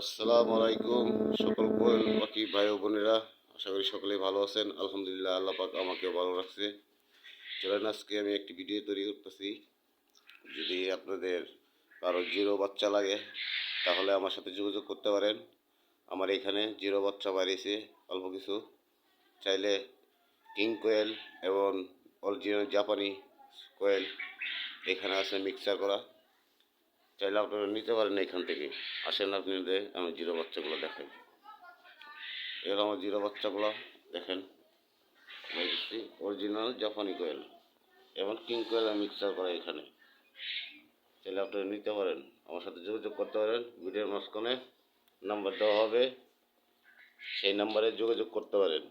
আসসালামু আলাইকুম সকল কোয়েল বাকি ভাই বোনেরা, আশা করি সকলেই ভালো আছেন। আলহামদুলিল্লাহ আল্লাহ পাক আমাকে ভালো রাখছে। চলেন আজকে আমি একটি ভিডিও তৈরি করতেছি। যদি আপনাদের কারও জিরো বাচ্চা লাগে, তাহলে আমার সাথে যোগাযোগ করতে পারেন। আমার এখানে জিরো বাচ্চা বাড়িয়েছে অল্প কিছু। চাইলে কিং কোয়েল এবং অরিজিনাল জাপানি কোয়েল এখানে আছে মিক্সার করা। চাইলে আপনারা নিতে পারেন এখান থেকে। আসেন আপনাদের আমি জিরো বাচ্চাগুলো দেখাই। এগুলো আমার জিরো বাচ্চাগুলো দেখেন। অরিজিনাল জাপানি কোয়েল এবং কিং কোয়েল মিক্সার করা এখানে। চাইলে আপনারা নিতে পারেন। আমার সাথে যোগাযোগ করতে পারেন। ভিডিওর মাঝখানে নাম্বার দেওয়া হবে। সেই নাম্বারে যোগাযোগ করতে পারেন।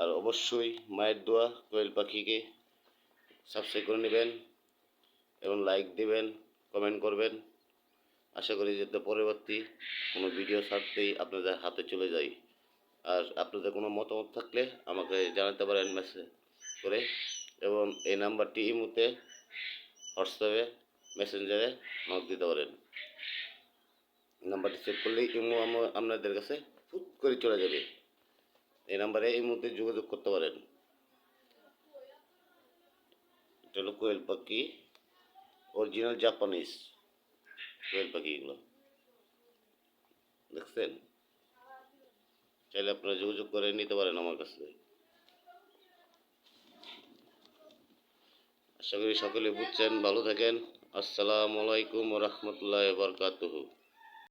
আর অবশ্যই মায়ের দোয়া, কোয়েল পাখিকে সাবস্ক্রাইব করে নেবেন এবং লাইক দিবেন। কমেন্ট করবেন। আশা করি যাতে পরবর্তী কোনো ভিডিও ছাড়তেই আপনাদের হাতে চলে যায় আর আপনাদের কোনো মতামত থাকলে আমাকে জানাতে পারেন মেসেজ করে। এবং এই নাম্বারটি ইমুতে হোয়াটসঅ্যাপে মেসেঞ্জারে নক দিতে পারেন। নাম্বারটি সেভ করলেই ইমো আপনাদের কাছে ফুট করে চলে যাবে। এই নাম্বারে এই মুহূর্তে যোগাযোগ করতে পারেন। এটা হলো কোয়েল পাখি। অরিজিনাল জাপানিজ কোয়েল পাখি এগুলো। দেখছেন? চাইলে আপনারা যোগাযোগ করে নিতে পারেন আমার কাছে আশা করি সকলে বুঝছেন, ভালো থাকেন। আসসালামু আলাইকুম রহমতুল্লাহ বরকাতুহু।